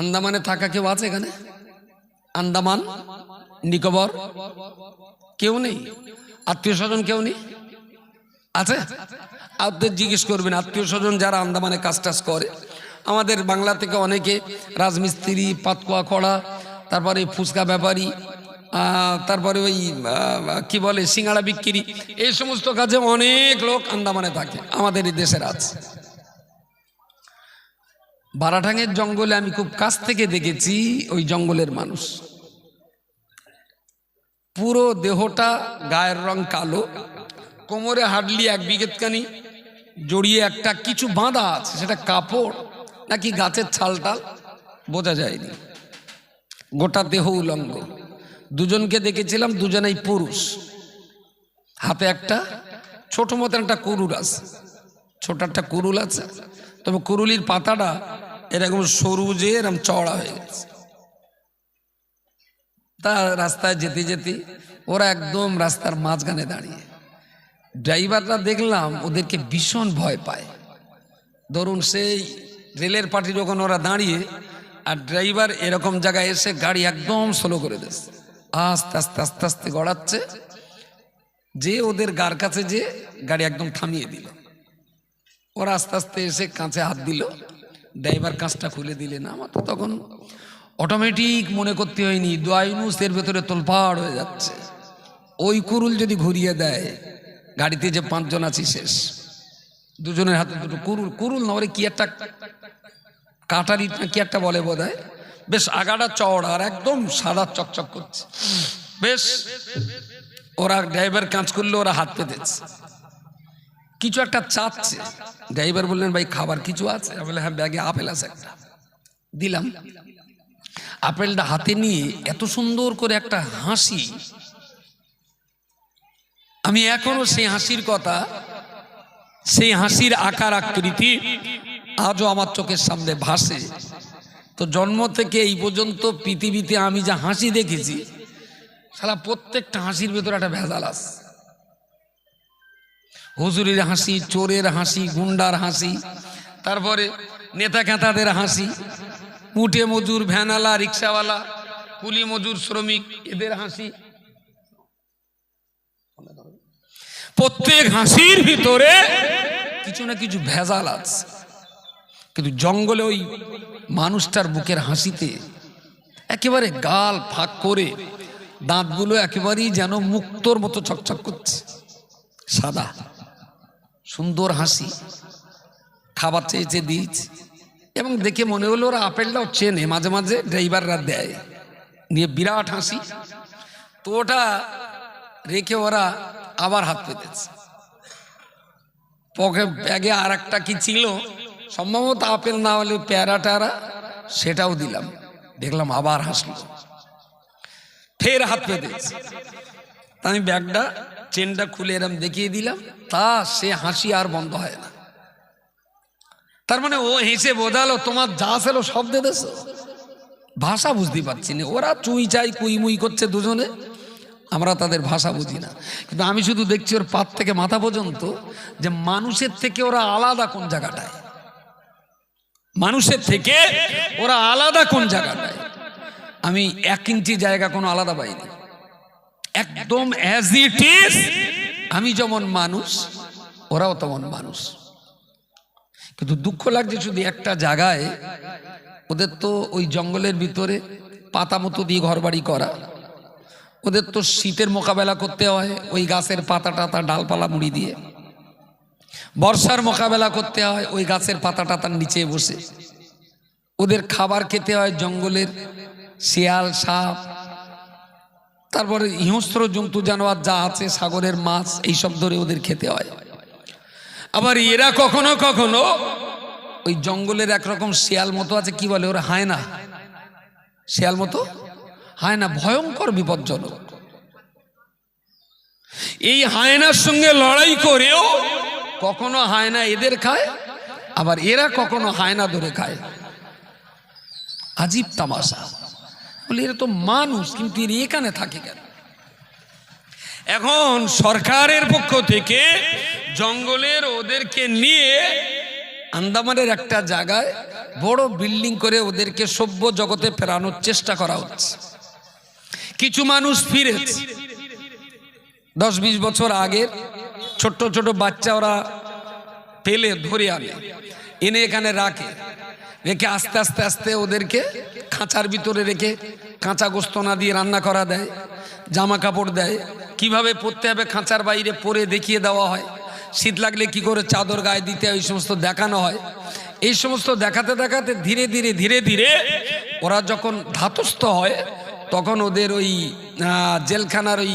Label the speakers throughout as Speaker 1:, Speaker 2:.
Speaker 1: আন্দামানে থাকা কেউ আছে এখানে? আন্দামান? নিকোবর? কেউ নেই? আত্মীয় স্বজন কেউ নেই? আছে? আপনাদের জিজ্ঞেস করবেন আত্মীয় স্বজন যারা আন্দামানে কাজ টাজ করে, আমাদের বাংলা থেকে অনেকে রাজমিস্ত্রি, পাতকুয়া খড়া, তারপরে ফুচকা ব্যাপারী তারপরে ওই কি বলে, সিঙ্গাড়া বিক্রি, এই সমস্ত কাজে অনেক লোক আন্দামানে থাকে, আমাদের এই দেশের আছে। বারাঠাঙের জঙ্গলে আমি খুব কাছ থেকে দেখেছি ওই জঙ্গলের মানুষ। পুরো দেহটা গায়ের রং কালো, কোমরে হাডলি এক বিঘেতখানি, জড়িয়ে একটা কিছু বাঁধা আছে, সেটা কাপড় নাকি গাছের ছালটাল বোঝা যায়নি। গোটা দেহ উলঙ্গ। দুজনকে দেখেছিলাম, দুজনেই পুরুষ। হাতে একটা ছোট মতন একটা কুরুল আছে। ছোট একটা কুরুল আছে। তবে কুরুলির পাতাটা এরকম সরু যে এরকম চওড়া হয়ে গেছে। তা রাস্তায় যেতে যেতে ওরা একদম রাস্তার মাঝখানে দাঁড়িয়ে। ড্রাইভাররা দেখলাম ওদেরকে ভীষণ ভয় পায়। ধরুন সেই রেলের পার্টির ওখানে ওরা দাঁড়িয়ে, আর ড্রাইভার এরকম জায়গায় এসে গাড়ি একদম স্লো করে দিচ্ছে। আস্তে আস্তে আস্তে আস্তে গড়াচ্ছে, যে ওদের গার কাছে যে গাড়ি একদম থামিয়ে দিল। ওরা আস্তে আস্তে এসে কাঁচে হাত দিল। ড্রাইভার কাঁচটা খুলে দিলেন। আমার তো তখন অটোমেটিক মনে করতে হয়নি দোয়াইনুস এর ভেতরে তোলপাড় হয়ে যাচ্ছে। ওই কুরুল যদি ঘুরিয়ে দেয়, গাড়িতে যে পাঁচজন আছি শেষ। দুজনের হাতে দুটো কুরুল কুরুল না ওরে কি একটা কাটারি না কি একটা বলে বোধ বেশ আগাটা চওড়া আর একদম সাদা চকচক করছে। বেশ, ওরা ড্রাইভার কাজ করলে ওরা হাত পেতেছে। কিছু একটা চাচ্ছে। ড্রাইভার বললেন, ভাই, খাবার কিছু আছে? আমি হ্যাঁ ব্যাগে আপেল আছে একটা। দিলাম। আপেলটা হাতে নিয়ে এত সুন্দর করে একটা হাসি। আমি এখনও সেই হাসির কথা, সেই হাসির আকার আকৃতি আজও আমার চোখের সামনে ভাসে। তো জন্ম থেকে এই পর্যন্ত পৃথিবীতে আমি যা হাসি দেখেছি সারা প্রত্যেকটা হাসির ভেতরে একটা ভেজাল আছে। হুজুরের হাসি, চোরের হাসি, গুন্ডার হাসি, তারপরে নেতা খেতাদের হাসি, উঠে মজুর ভ্যানালা রিক্সাওয়ালা, কুলি মজুর শ্রমিক, এদের হাসি। প্রত্যেক হাসির ভিতরে কিছু না কিছু ভেজাল আছে। কিন্তু জঙ্গলে ওই মানুষটার বুকের হাসিতে একেবারে গাল ফাঁক করে দাঁতগুলো একেবারেই যেন মুক্তোর মতো চকচক করছে, সাদা। সুন্দর হাসি, খাবার চেয়েছে দিয়েছে এবং দেখে মনে হলো ওরা আপেলটাও চেনে, মাঝে মাঝে ড্রাইভাররা দেয়। নিয়ে বিরাট হাসি। তো ওটা রেখে ওরা আবার হাত পেতেছে। পকে ব্যাগে আর একটা কি ছিল? সম্ভবত আপেল না হলে প্যারা ট্যারা সেটাও দিলাম। দেখলাম আবার হাসলো। ফের হাত পেতেছে। আমি ব্যাগটা চেনটা খুলে এরম দেখিয়ে দিলাম, তা সে হাসি আর বন্ধ হয় না। তার মানে ও হেসে বোঝালো, তোমার যা ছিল সব দেছো? ভাষা বুঝতে পারছি না। ওরা চুই চাই, কুই মুই করছে দুজনে, আমরা তাদের ভাষা বুঝি না। কিন্তু আমি শুধু দেখছি ওর পাত থেকে মাথা পর্যন্ত যে মানুষের থেকে ওরা আলাদা কোন জায়গাটায়? মানুষের থেকে ওরা আলাদা কোন জায়গাটায়? আমি এক ইঞ্চি জায়গা কোনো আলাদা পাইনি। একদম অ্যাজ ইট ইজ আমি যেমন মানুষ, ওরাও তেমন মানুষ। কিন্তু দুঃখ লাগছে শুধু একটা জায়গায়, ওদের তো ওই জঙ্গলের ভিতরে পাতা মতো দিয়ে ঘরবাড়ি করা। ওদের তো শীতের মোকাবেলা করতে হয়, ওই গাছের পাতা টাতা ডালপালা মুড়ি দিয়ে। বর্ষার মোকাবেলা করতে হয়, ওই গাছের পাতা টাতার নিচে বসে। ওদের খাবার খেতে হয় জঙ্গলের শিয়াল, সাপ তারপরে হিংস্র জন্তু, জানোয়ার যা আছে, সাগরের মাছ, এইসব ধরে ওদের খেতে হয়। আবার এরা কখনো কখনো ওই জঙ্গলের একরকম শিয়াল মতো আছে, কি বলে ওরা, হায় না। শিয়াল মতো? হায় না, ভয়ঙ্কর বিপজ্জনক। এই হায়নার সঙ্গে লড়াই করেও কখনো হায়না এদের খায়, আবার এরা কখনো হায়না ধরে খায়। আজীব তামাশা। বলে এরা তো মানুষ কিন্তু এর এখানে থাকে কেন? এখন সরকারের পক্ষ থেকে জঙ্গলের ওদেরকে নিয়ে আন্দামানের একটা জায়গায় বড় বিল্ডিং করে ওদেরকে সভ্য জগতে ফেরানোর চেষ্টা করা হচ্ছে। কিছু মানুষ ফিরেছে দশ বিশ বছর আগের ছোট্ট ছোট বাচ্চা ওরা পেলে ধরে আনে এনে এখানে রাখে। রেখে আস্তে আস্তে আস্তে ওদেরকে খাঁচার ভিতরে রেখে কাঁচা গোস্ত না দিয়ে রান্না করা দেয়, জামা কাপড় দেয়। কীভাবে পরতে হবে খাঁচার বাইরে পরে দেখিয়ে দেওয়া হয়। শীত লাগলে কি করে চাদর গায়ে দিতে হয়, এই সমস্ত দেখানো হয়। এই সমস্ত দেখাতে দেখাতে ধীরে ধীরে ধীরে ধীরে ওরা যখন ধাতস্থ হয়, তখন ওদের ওই জেলখানার ওই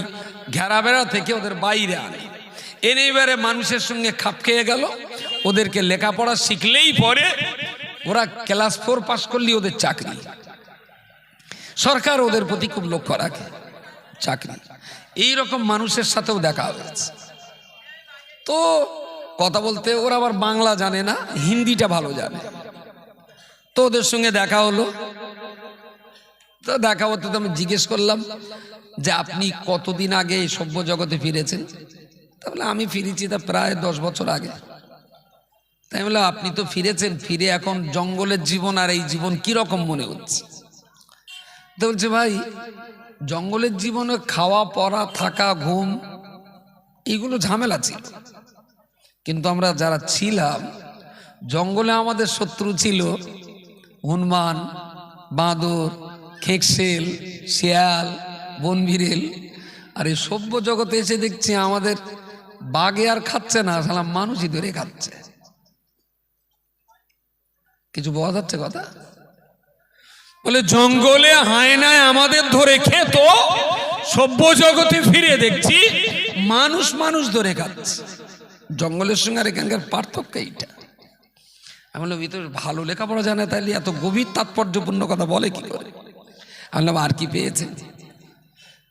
Speaker 1: ঘেরাবেড়া থেকে ওদের বাইরে আনে। এনে এবারে মানুষের সঙ্গে খাপ খেয়ে গেল। ওদেরকে লেখাপড়া শিখলেই পরে ওরা ক্লাস ফোর পাস করলেই ওদের চাকরি। সরকার ওদের প্রতি খুব লক্ষ্য রাখে। চাকরি এইরকম মানুষের সাথেও দেখা হয়েছে। তো কথা বলতে ওরা আবার বাংলা জানে না, হিন্দিটা ভালো জানে। তো ওদের সঙ্গে দেখা হলো। তো দেখা হতে তো আমি জিজ্ঞেস করলাম যে আপনি কতদিন আগে এই সভ্য জগতে ফিরেছেন তাহলে আমি ফিরেছি তা প্রায় দশ বছর আগে। তাই বলে আপনি তো ফিরেছেন, ফিরে এখন জঙ্গলের জীবন আর এই জীবন কি রকম মনে হচ্ছে? তো বলছে, ভাই, জঙ্গলের জীবনে খাওয়া, পড়া, থাকা, ঘুম, এগুলো ঝামেলা ছিল। কিন্তু আমরা যারা ছিলাম, জঙ্গলে আমাদের শত্রু ছিল হনুমান, বাঁদর, খেকশেল, শিয়াল বনবিরেল আর এই সভ্য জগতে এসে দেখছি আমাদের বাঘে আর খাচ্ছে না সালাম মানুষই ধরে খাচ্ছে। কিছু বোঝা যাচ্ছে কথা?
Speaker 2: বলে, জঙ্গলে হায়নায় আমাদের ধরে খেত সভ্য জগতে ফিরে দেখছি,
Speaker 1: মানুষ মানুষ ধরে খাচ্ছে। জঙ্গলের সঙ্গে আর এখানকার পার্থক্য এইটা। আমি বললাম ভিতরে ভালো লেখাপড়া জানে, তাইলে এত গভীর তাৎপর্যপূর্ণ কথা বলে কি করে? আমি বললাম, আর কি পেয়েছেন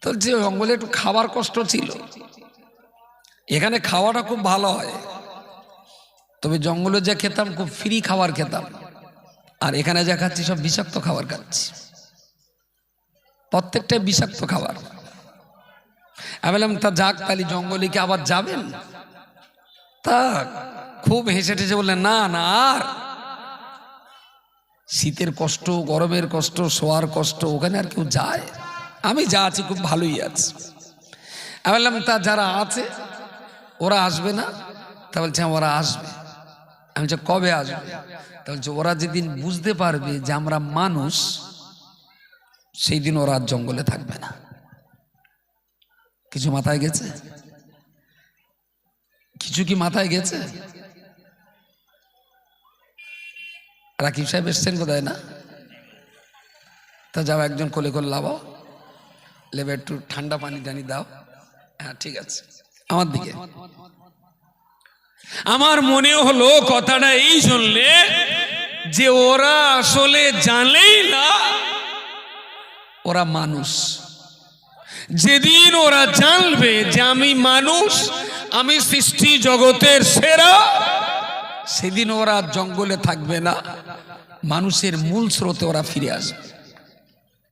Speaker 1: তো যে জঙ্গলে একটু খাবার কষ্ট ছিল, এখানে খাওয়াটা খুব ভালো হয়। তবে জঙ্গলে যা খেতাম, খুব ফ্রি খাবার খেতাম। আর এখানে যা খাচ্ছি সব বিষাক্ত খাবার খাচ্ছি। প্রত্যেকটাই বিষাক্ত খাবার। বললাম তা যাক তাহলে জঙ্গলে কি আবার যাবেন? তা খুব হেসে ঠেসে বললেন না না আর শীতের কষ্ট গরমের কষ্ট শোয়ার কষ্ট ওখানে আর কেউ যায়। আমি যা আছি খুব ভালোই আছি। আমি তা যারা আছে ওরা আসবে না? তা বলছে হ্যাঁ, ওরা আসবে। আমি বলছি কবে আসবে? তা বলছে ওরা যেদিন বুঝতে পারবে যে আমরা মানুষ সেই দিন ওরা জঙ্গলে থাকবে না। কিছু মাথায় গেছে? কিছু কি মাথায় গেছে? রাকিব সাহেব এসছেন কোথায় না? তা যাও একজন কোলে করে লাভাও। লেবে একটু ঠান্ডা পানি টানি দাও। হ্যাঁ ঠিক আছে। আমার দিকে।
Speaker 2: আমার মনে হলো কথাটা এই শুনলে যে ওরা আসলে জানলেই না
Speaker 1: ওরা মানুষ।
Speaker 2: যেদিন ওরা জানবে যে আমি মানুষ, আমি সৃষ্টি জগতের সেরা,
Speaker 1: সেদিন ওরা জঙ্গলে থাকবে না। মানুষের মূল স্রোতে ওরা ফিরে আসবে।